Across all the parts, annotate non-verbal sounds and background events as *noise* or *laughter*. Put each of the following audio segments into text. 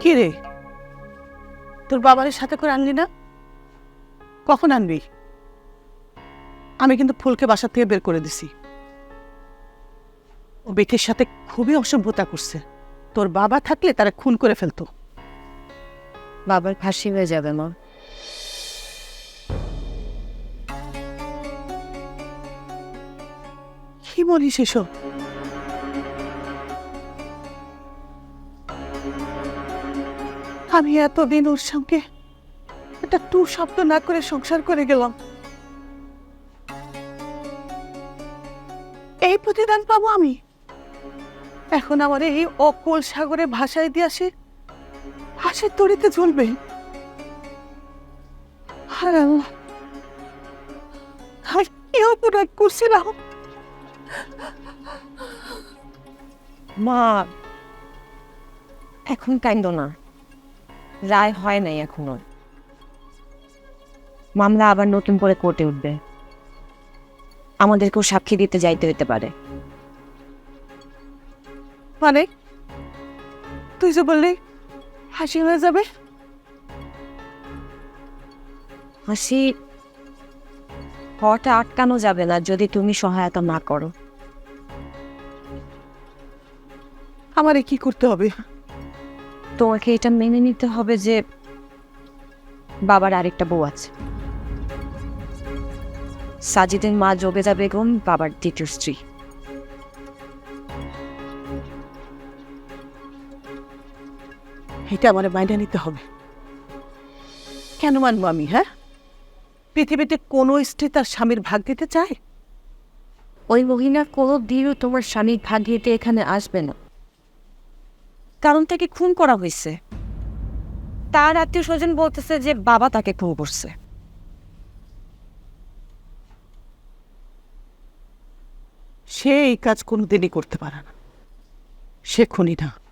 কি রে? তোর বাবারের সাথে করে আনলি না? কখন আনবি? আমি কিন্তু ফুলকে বাসা থেকে বের করে দিছি। ও বেটির সাথে খুবই অসভ্যতা করছে। তোর বাবা থাকলে তারা খুন করে ফেলতো। বাবার ফাঁসি হয়ে যাবে, মা। কি বলিস এসব? আমি এতদিন ওর সঙ্গে একটা টু শব্দ না করে সংসার করে গেলাম। এই প্রতিদান পাবো আমি। এখন আমার এই অকল সাগরে ভাষায় দিয়ে আসে হাসির তরিতে চলবে। হায় আল্লাহ। আমি কি মা, এখন কাইন্দ না। রায় হয় নাই এখনও। মামলা আবার নতুন করে কোর্টে উঠবে। আমাদেরকেও সাক্ষী দিতে যাইতে হতে পারে। মানে? তুই যে বললি হাসি হয়ে যাবে? হাসি হওয়াটা আটকানো যাবে না যদি তুমি সহায়তা না করো। আমারে কি করতে হবে? তোমাকে এটা মেনে নিতে হবে যে বাবার আরেকটা বউ আছে। সাজিদের মা জবেদা বেগম বাবার দ্বিতীয় স্ত্রী। এটা আমার মাইনে নিতে হবে। কেন মানবো আমি হ্যাঁ? পৃথিবীতে কোনো স্ত্রী তার স্বামীর ভাগ দিতে চায়? ওই মহিলা কোনো দিনও তোমার স্বামীর ভাগ দিতে এখানে আসবে না। কারণ তাকে খুন করা হয়েছে? তার আত্মীয় স্বজন বলতেছে যে বাবা তাকে খুন করছে। সে এই কাজ কোনোদিনই করতে পারে না। সে খুনি না।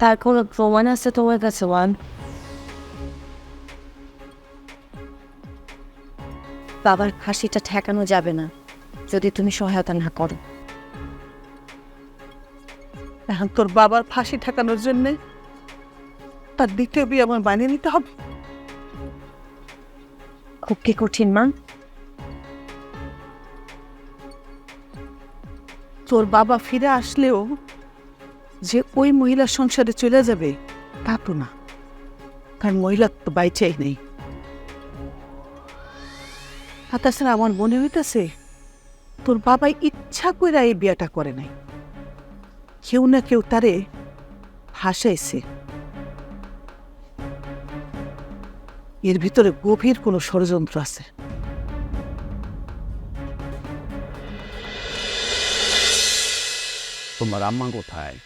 তার কোনো প্রমাণ আছে তোমার কাছে ওয়ান বাবার ফাঁসিটা ঠেকানো যাবে না যদি তুমি সহায়তা না করো। এখন তোর বাবার ফাঁসি ঠেকানোর জন্যে তার দ্বিতীয় বিয়ে আমার বানিয়ে নিতে হবে। খুব কি কঠিন মা। তোর বাবা ফিরে আসলেও যে ওই মহিলার সংসারে চলে যাবে তা তো না। কারণ মহিলা তো বাইচাই নেই। আর তাছাড়া আমার মনে হইতেছে, তোর বাবাই ইচ্ছা করে এই বিয়েটা করে নাই। কেউ না কেউ তারে হাসাইছে। এর ভিতরে গভীর কোনো ষড়যন্ত্র আছে। তোমার আম্মা কোথায়?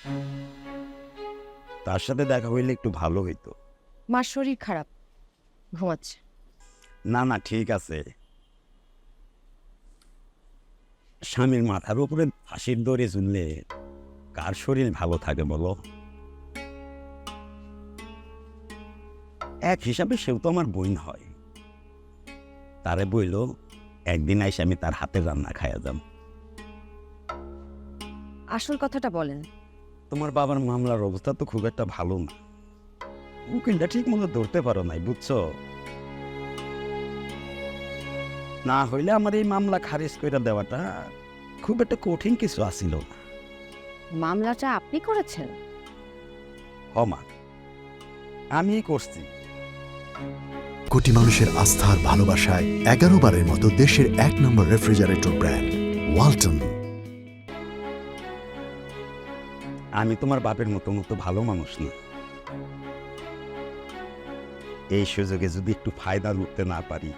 তার সাথে দেখা হইলে একটু ভালো হইতো। মার শরীর খারাপ। ঘুমাচ্ছে। না না ঠিক আছে। স্বামীর মাথার উপরে ফাঁসির দড়ি ঝুললে কার শরীর ভালো থাকে বলো? এক হিসাবে সেও তো আমার বোন হয়। তারে বইল একদিন আইসে আমি তার হাতের রান্না খাইয়া যাম। আসল কথাটা বলেন। তোমার বাবার মামলার অবস্থা তো খুব একটা ভালো না। উকিলটা ঠিক মতো ধরতে পারো নাই বুঝছ? না হইলে আমার এই মামলা খারিজ করে দেওয়াটা খুব একটা কঠিন কিছু আসিল না। মামলাটা আপনি করেছেন? হমা আমি করছি। কোটি মানুষের আস্থার ভালোবাসায় এগারো বারের মতো দেশের এক নম্বর রেফ্রিজারেটর ব্র্যান্ড ওয়ালটন। আমি তোমার বাপের মতো মতো ভালো মানুষ না। এই সুযোগে যদি একটু ফায়দা লুটতে না পারি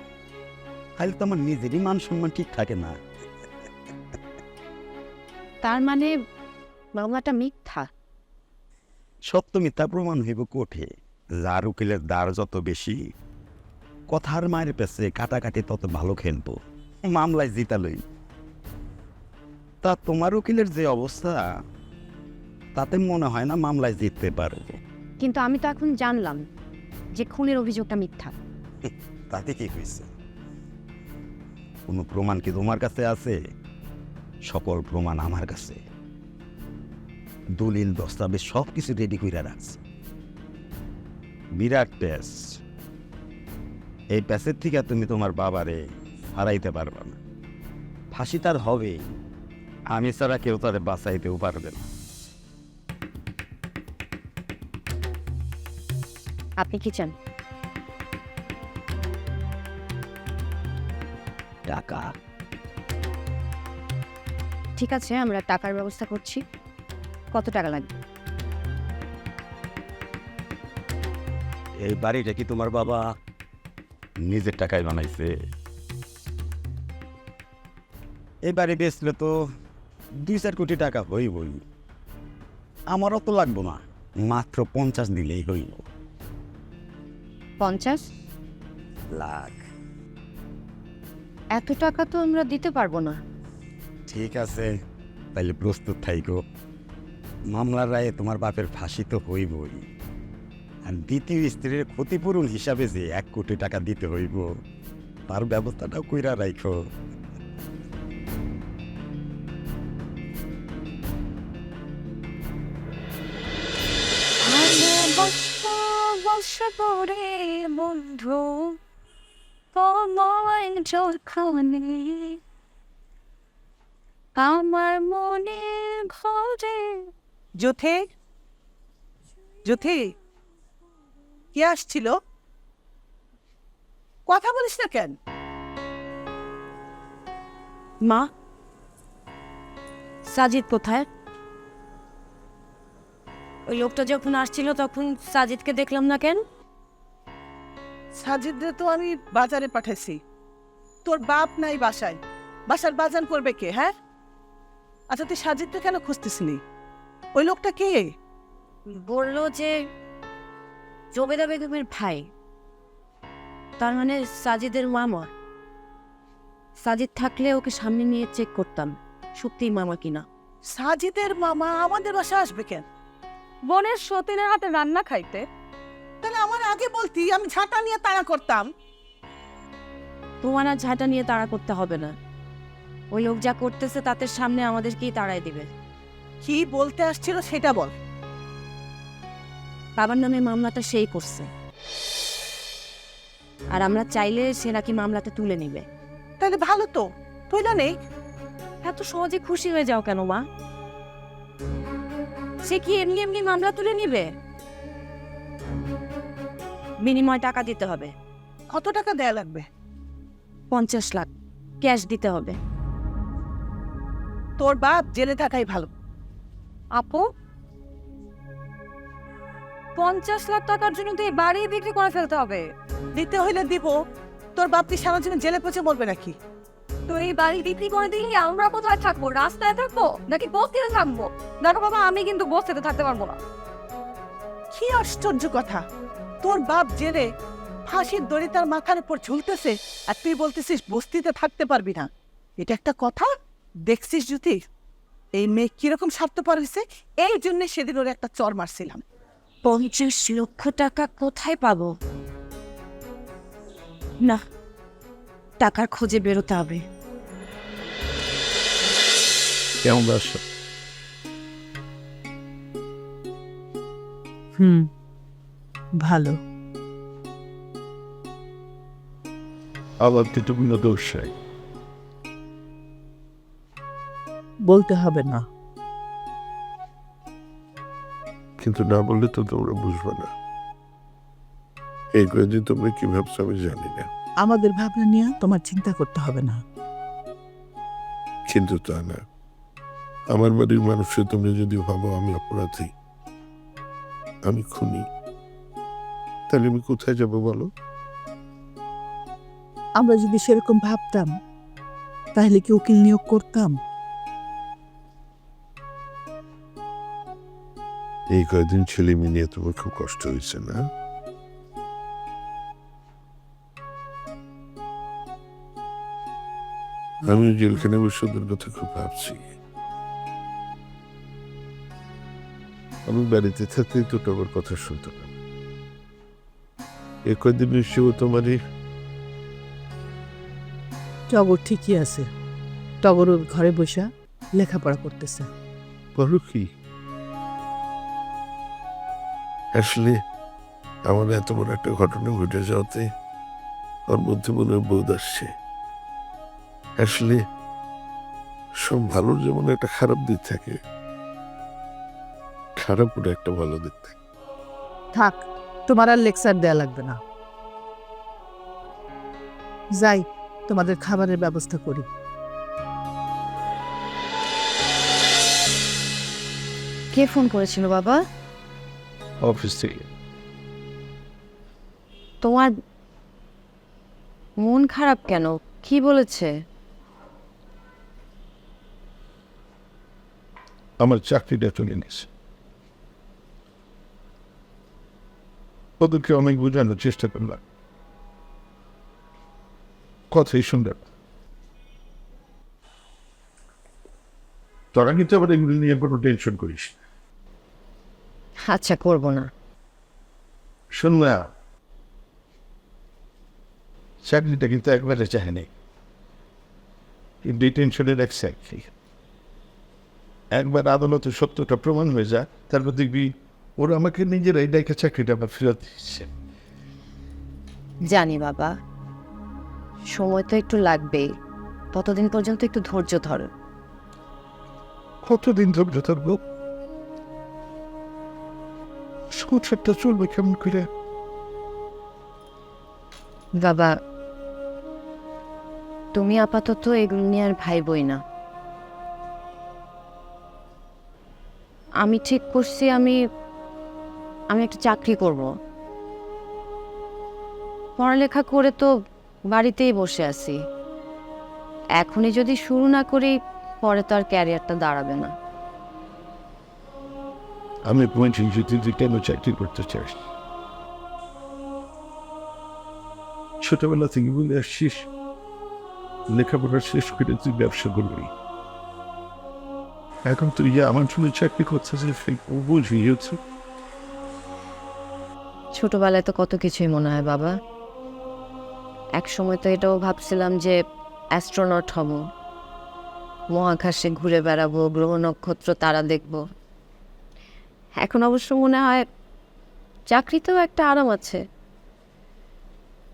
তাহলে তো আমার নিজেরই মান সম্মান ঠিক থাকে না। তার মানে মামলাটা মিথ্যা? সত্য মিথ্যা প্রমাণ হইব কোঠে। যার উকিলের দ্বার যত বেশি কথার মায়ের পেছে কাটাকাটি তত ভালো খেলব মামলায় জিতালই তা তোমার উকিলের যে অবস্থা তাতে মনে হয় না মামলায় জিততে পারব। কিন্তু আমি তো এখন জানলাম যে খুনের অভিযোগটা মিথ্যা। *laughs* তাতে কি হয়েছে? কোনো প্রমাণ কি তোমার কাছে আছে? সকল প্রমাণ আমার কাছে। দলিল দস্তাবেজ সব কিছু রেডি করে রাখছি। বিরাট প্যাস এই প্যাসের থেকে তুমি তোমার বাবারে হারাইতে পারবে না। ফাঁসি তার হবে আমি ছাড়া কেউ তারে বাঁচাইতেও পারবে না। আপনি কি চান? টাকা। ঠিক আছে আমরা টাকার ব্যবস্থা করছি। কত টাকা লাগবে? এই বাড়িটা কি তোমার বাবা নিজের টাকায় বানাইছে? এই বাড়ি বেচলে তো দুই চার কোটি টাকা হইবই। আমারও তো লাগবো না মাত্র পঞ্চাশ দিলেই হইল পঞ্চাশ? লাখ। এত টাকা তো আমরা দিতে পারব না। ঠিক আছে তাহলে প্রস্তুত থাইকো। মামলার রায়ে তোমার বাপের ফাঁসি তো হইবই। আর দ্বিতীয় স্ত্রীর ক্ষতিপূরণ হিসাবে যে এক কোটি টাকা দিতে হইব তার ব্যবস্থাটাও কইরা রাখো বন্ধু তোমায় যখনে আমার মনে ঘরে যথে যথে কে আসছিল? কথা বলিস না কেন? মা? সাজিদ কোথায়? ওই লোকটা যখন আসছিল তখন সাজিদকে দেখলাম না কেন? সাজিদরে তো আমি বাজারে পাঠাইছি। তোর বাপ নাই বাসায়। বাসার বাজার করবে কে হ্যাঁ? আচ্ছা তুই সাজিদকে কেন খুঁজতেছিলি? ওই লোকটা কে? বলল যে জবেদা বেগমের ভাই। তার মানে সাজিদের মামা। সাজিদ থাকলে ওকে সামনে নিয়ে চেক করতাম। সত্যিই মামা কিনা। সাজিদের মামা আমাদের বাসা আসবে কেন? বোনের সতীনের হাতে রান্না খাইতে? তাহলে আমার আগে বলতি আমি ঝাঁটা নিয়ে তাড়া করতাম। তোমার আর ঝাঁটা নিয়ে তাড়া করতে হবে না। ওই লোক যা করতেছে তাতে সামনে আমাদেরকেই তাড়াই দিবে। কি বলতে আসছিল সেটা বল। বাবার নামে মামলাটা সেই করছে। আর আমরা চাইলে সে নাকি মামলাটা তুলে নিবে। তাহলে ভালো তো তুই না। নেই এত সহজে খুশি হয়ে যাও কেন মা? সে কি এমনি এমনি মামলা তুলে নিবে? বিনিময় টাকা দিতে হবে। কত টাকা দেয়া লাগবে? পঞ্চাশ লাখ ক্যাশ দিতে হবে। তোর বাপ জেলে থাকাই ভালো। আপু? পঞ্চাশ লাখ টাকার জন্য তো এই বাড়ি বিক্রি করে ফেলতে হবে। দিতে হইলে দিব। তোর বাপ কি সারা জীবন জেলে পচে মরবে নাকি? তো এই বাড়ি বিক্রি করে দিলে আমরা কোথায় থাকব? রাস্তায় থাকব? নাকি বস্তিতে থাকব? দেখো বাবা আমি কিন্তু বস্তিতে থাকতে পারব না। কি আশ্চর্য কথা। তোর বাপ জেলে ফাঁসির দড়ি তার মাথার উপর ঝুলতেছে আর তুই বলতেছিস বস্তিতে থাকতে পারবি না। এটা একটা কথা? দেখছিস জ্যোতি এই মেয়ে কীরকম স্বার্থপর হয়েছে? এই জন্য সেদিন ওর একটা চর মারছিলাম। পঞ্চাশ লক্ষ টাকা কোথায় পাবো? না টাকার খোঁজে বেরোতে হবে। কেমন আছো হুম ভালো। কিন্তু কোনো দোষ নাই বলতে হবে না। কিন্তু না বললে তো তোমরা বুঝবে না। এই কয়েকদিন তোমরা কি ভাবছ আমি জানি না। আমাদের ভাবনা নিয়ে তোমার চিন্তা করতে হবে না। কিন্তু তা না। আমার বাড়ির মানুষকে তুমি যদি ভাবো আমি অপরাধী আমি খুনি তাহলে আমি কোথায় যাব বলো? আমরা যদি সেরকম ভাবতাম তাহলে কি উকিল নিয়োগ করতাম? এই কয়েকদিন ছেলে মেয়ে নিয়ে তোমার খুব কষ্ট হয়েছে না? আমি জেলখানে বসে ওদের কথা খুব ভাবছি। আমি বাড়িতে থাকতেই তো তোমার কথা শুনতে পারি এ কদিন সেও তোমারই। টগর ঠিকই আছে। টগর ঘরে বসা লেখাপড়া করতেছে। বলো কি? আসলে আমার এত বড় একটা ঘটনা ঘটে যাওয়াতে ওর মধ্যে মনে হয় বোধ আসছে। আসলে সব ভালোর যেমন একটা খারাপ দিক থাকে খারাপের একটা ভালো দিক থাকে তোমার আর লেকচার দেয়া লাগবে না। যাই তোমাদের খাবারের ব্যবস্থা করি। কে ফোন করেছিল বাবা? অফিস থেকে। তোমার মন খারাপ কেন? কি বলেছে? আমার চাকরিটা চলে গেছে ওদেরকে অনেক বোঝানোর চেষ্টা করলাম। কথাই শুনবে না। তোরা কিন্তু আবার এগুলো নিয়ে কোনো টেনশন করিস। আচ্ছা করব না। শোন না। চাকরিটা কিন্তু একবারে চায়নি কিন্তু এই টেনশনের এক চাকরি একবার আদালতে সত্যটা প্রমাণ হয়ে যায় তারপর দেখবি ওরা আমাকে নিজেরাই ডাইকা চাকরিটা আবার ফেরত দিচ্ছে। জানি বাবা। সময় তো একটু লাগবেই। ততদিন পর্যন্ত একটু ধৈর্য ধরো। কতদিন ধরে থাকব সংসারটা চলবে কেমন করে? বাবা তুমি আপাতত এগুলো নিয়ে আর ভাইবই না। আমি ঠিক করছি আমি আমি একটা চাকরি করব। পড়ালেখা করে তো বাড়িতেই বসে আছি। এখনই যদি শুরু না করি, পরে তো আর ক্যারিয়ারটা দাঁড়াবে না। আমি বলছি কেন চাকরি করতে চাস ছোটবেলা থেকে বলে আসছিস, লেখাপড়া শেষ করে তুই ব্যবসা করবি। এখন তুই আমার জন্য চাকরি করতেছিস বুঝি হচ্ছে ছোটবেলায় তো কত কিছুই মনে হয়, বাবা। এক সময় তো এটাও ভাবছিলাম যে অ্যাস্ট্রোনট হব। মহাকাশে ঘুরে বেড়াবো, গ্রহ নক্ষত্র, তারা দেখব। এখন অবশ্য মনে হয় চাকরিতেও একটা আরাম আছে।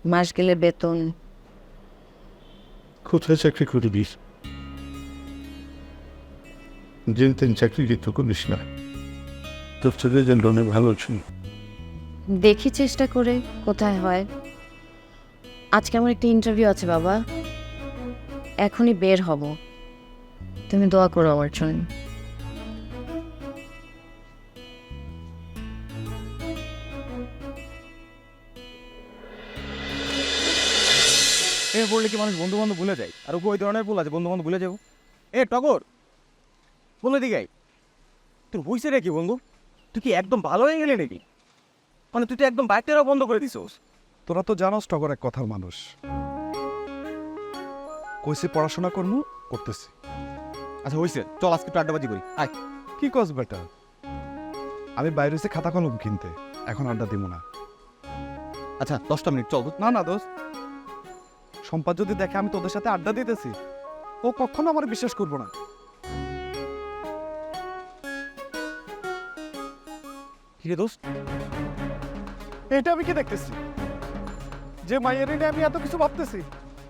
মাস গেলে বেতন। কোথায় চাকরি করবি? যেন তেন চাকরি কিন্তু করিস না তোর ছেলে যেন ভালো ছিল। দেখি চেষ্টা করে কোথায় হয়। আজকে আমার একটা ইন্টারভিউ আছে বাবা। এখনই বের হব। তুমি দোয়া করো আমার জন্য। এ পড়লে কি মানুষ বন্ধু বান্ধব ভুলে যায়? আর ওই ধরনের ভুল আছে বন্ধু বান্ধব ভুলে যাব। এ, টগর! বলে দিগাই তোর বইছে রে কি বন্ধু? তুই কি একদম ভালো হয়ে গেলি নাকি? মানে তুই তো একদম বাইকটাও বন্ধ করে দিছিস। তোরা তো জানোস টগর এক কথার মানুষ। কইছে পড়াশোনা করমু করতেছি। আচ্ছা হইছে। চল আজকে একটু আড্ডাবাজি করি। আয়। কি কস বেটা? আমি বাইরে হইছে খাতা কলম কিনতে এখন আড্ডা দিব না। আচ্ছা দশটা মিনিট চল। না না দোস্ত। সম্পাদ যদি দেখে আমি তোদের সাথে আড্ডা দিতেছি ও কখনো আমার বিশ্বাস করব না। কি রে দোস্ত? এটা আমি কি দেখতেছি? যে মায়ের নিয়ে আমি এত কিছু ভাবতেছি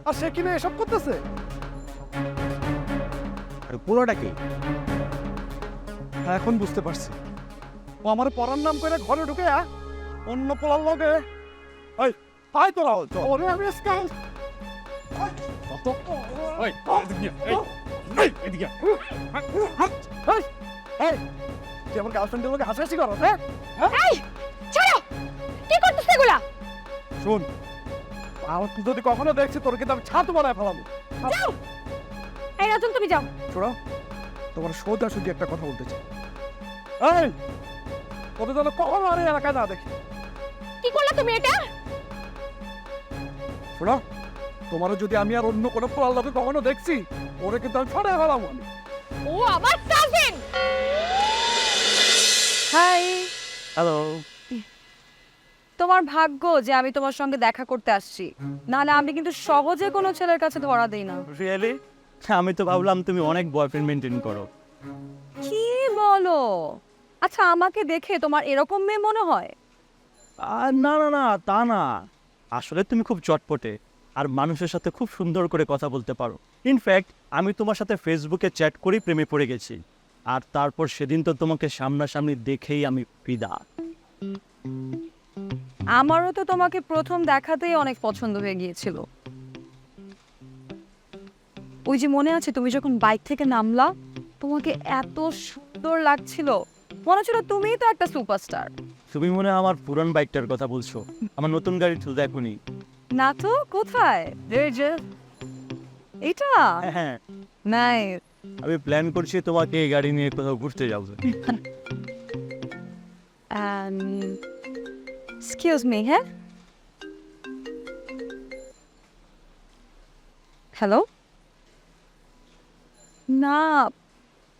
আর সে কিনা এসব করতেছে? আরে পুরোটা কি? হ্যাঁ, এখন বুঝতে পারছি। ও আমার পড়ার নাম করে ঘরে ঢুকে আ, অন্য পোলার লগে। এই হাই তোরা ওরে আমি তুই আমার গার্লফ্রেন্ডের লোকে হাসাহাসি করো হ্যাঁ? এগুলা? শোন আমার তুই যদি কখনো দেখছি তোর কিন্তু আমি ছাতু বানায় ফেলাবো। এই রাজন তুমি যাও। শোনো তোমার সোজা সুজি একটা কথা বলতে চাই। এই তোদের যেন কখনো আর এই এলাকায় না দেখি। কি করলা তুমি এটা? শোনো তোমারও যদি আমি আর অন্য কোনো পোলার লোকে কখনো দেখছি ওরে কিন্তু আমি ছড়াই ফেলাবো আমি। ও আমার কাজিন হাই হ্যালো তোমার ভাগ্য যে আমি তোমার সঙ্গে দেখা করতে আসছি। নাহলে আমি কিন্তু সহজে কোনো ছেলের কাছে ধরা দেই না। রিয়েলি আমি তো ভাবলাম তুমি অনেক বয়ফ্রেন্ড মেনটেন করো। কি বলো? আচ্ছা আমাকে দেখে তোমার এরকম মেয়ে মনে হয়? আর না না না তা না। আসলে তুমি খুব চটপটে আর মানুষের সাথে খুব সুন্দর করে কথা বলতে পারো। ইনফ্যাক্ট আমি তোমার সাথে ফেসবুকে চ্যাট করেই প্রেমে পড়ে গেছি। আর তারপর সেদিন তো তোমাকে সামনাসামনি দেখেই আমি ফিদা। আমারও তো তোমাকে প্রথম দেখাতেই অনেক পছন্দ হয়ে গিয়েছিল। ওই যে মনে আছে তুমি যখন বাইক থেকে নামলা তোমাকে এত সুন্দর লাগছিল। মনে হচ্ছিল তুমিই তো একটা সুপারস্টার। তুমি মনে হয় আমার পুরান বাইকটার কথা বলছো। আমার নতুন গাড়ি তো দেখুনি। না তো? কোথায়? এটা হ্যাঁ। নাই আমি প্ল্যান করছি তোমাকে এই গাড়ি নিয়ে কোথাও ঘুরতে যাব। এক্সকিউজ মি হ্যাঁ? হ্যালো না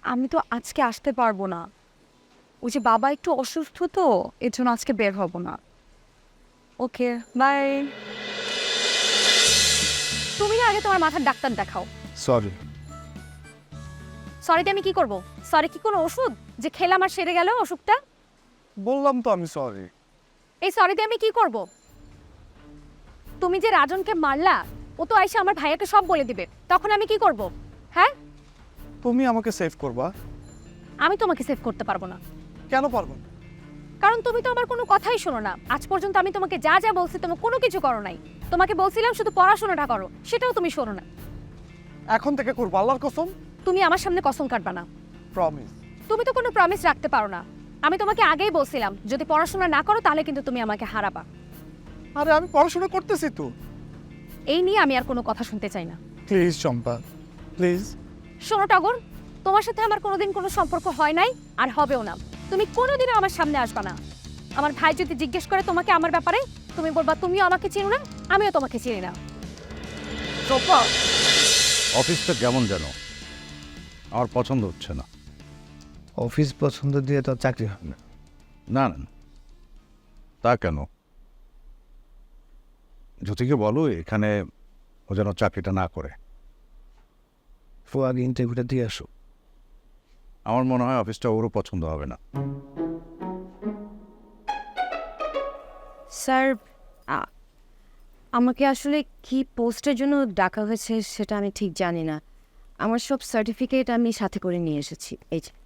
আমি তো আজকে আসতে পারব না। ওই যে বাবা একটু অসুস্থ তো এর জন্য আজকে বের হব না। ওকে বাই তুমি না আগে তোমার মাথার ডাক্তার দেখাও। সরি সরিতে আমি কি করব? সরি কি কোনো ওষুধ? যে খেলাম আর সেরে গেল অসুখটা বললাম তো আমি সরি এই সরিতে আমি কি করব? তুমি যে রাজনকে মারলা ও তো আইসা আমার ভাইয়াকে সব বলে দিবে। তখন আমি কি করব? হ্যাঁ? তুমি আমাকে সেভ করবা। আমি তোমাকে সেভ করতে পারব না। কেন পারব না? কারণ তুমি তো আমার কোনো কথাই শোনো না। আজ পর্যন্ত আমি তোমাকে যা যা বলছি তুমি কোনো কিছু করো নাই। তোমাকে বলছিলাম শুধু পড়াশোনাটা করো সেটাও তুমি শোনো না। এখন থেকে করব আল্লাহর কসম। তুমি আমার সামনে কসম কাটবা না। প্রমিস তুমি তো কোনো প্রমিস রাখতে পারো না। আমি তোমাকে আগেই বলছিলাম যদি পড়াশোনা না করো তাহলে কিন্তু তুমি আমাকে হারাবা। আরে আমি পড়াশোনা করতেছি তো। এই নিয়ে আমি আর কোনো কথা শুনতে চাই না। Please Champa please. শোনো টগর তোমার সাথে আমার কোনোদিন কোনো সম্পর্ক হয় নাই আর হবেও না। তুমি কোনোদিনও আমার সামনে আসবে না। আমার ভাই যদি জিজ্ঞেস করে তোমাকে আমার ব্যাপারে তুমি বলবা তুমিও আমাকে চিনো না আমিও তোমাকে চিনি না। চম্পা অফিসটা কেমন যেন? আমার পছন্দ হচ্ছে না। অফিস পছন্দ দিয়ে তো চাকরি হবে না। না না তা কেন? জ্যোতিকে বলো এখানে ও যেন চাকরিটা না করে। ফুয়াগে ইন্টারভিউটা দিয়ে আসো। আমার মনে হয় অফিসটা ওরও পছন্দ হবে না। স্যার আমাকে আসলে কি পোস্টের জন্য ডাকা হয়েছে সেটা আমি ঠিক জানি না। আমার সব সার্টিফিকেট আমি সাথে করে নিয়ে এসেছি। এই যে।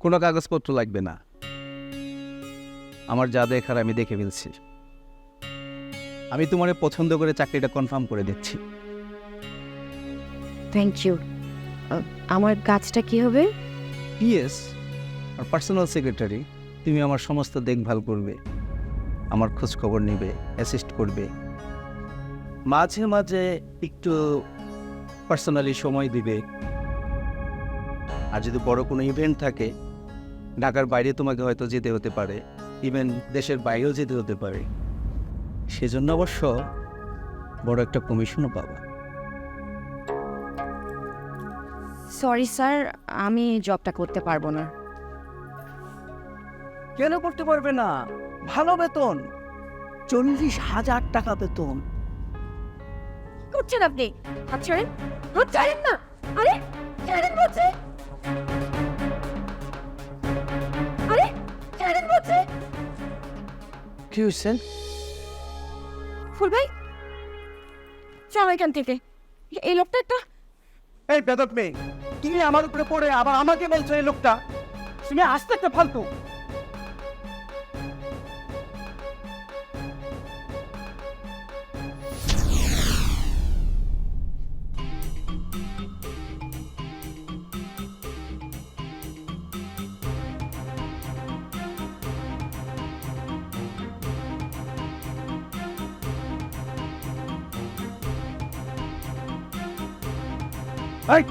কোনো কাগজপত্র লাগবে না। আমার যা দেখার আমি দেখে ফেলছি। আমি তোমার পছন্দ করে চাকরিটা কনফার্ম করে দিচ্ছি। থ্যাংক ইউ আমার কাজটা কি হবে? পিএস আর পার্সোনাল সেক্রেটারি তুমি আমার সমস্ত দেখভাল করবে। আমার খোঁজ খবর নেবে অ্যাসিস্ট করবে। মাঝে মাঝে একটু পার্সোনালি সময় দিবে। আর যদি বড় কোনো ইভেন্ট থাকে ঢাকার বাইরে তোমাকে হয়তো যেতে হতে পারে। ইভেন দেশের বাইরেও যেতে হতে পারে। সেজন্য অবশ্য বড় একটা কমিশনও পাবা। সরি স্যার আমি জবটা করতে পারব না। কেন করতে পারবে না? ভালো বেতন। চল্লিশ হাজার টাকা বেতন। করছেন আপনি? হাত ছাড়েন। হাত ছাড়েন না। আরে ছাড়েন বলছে। কি হয়েছে ফুল ভাই চলো এখান থেকে। এই লোকটা একটা? এই বেদক মেয়ে তুমি আমার উপরে পড়ে আবার আমাকে বলছো এই লোকটা? তুমি আসতে একটা ফালতু। এই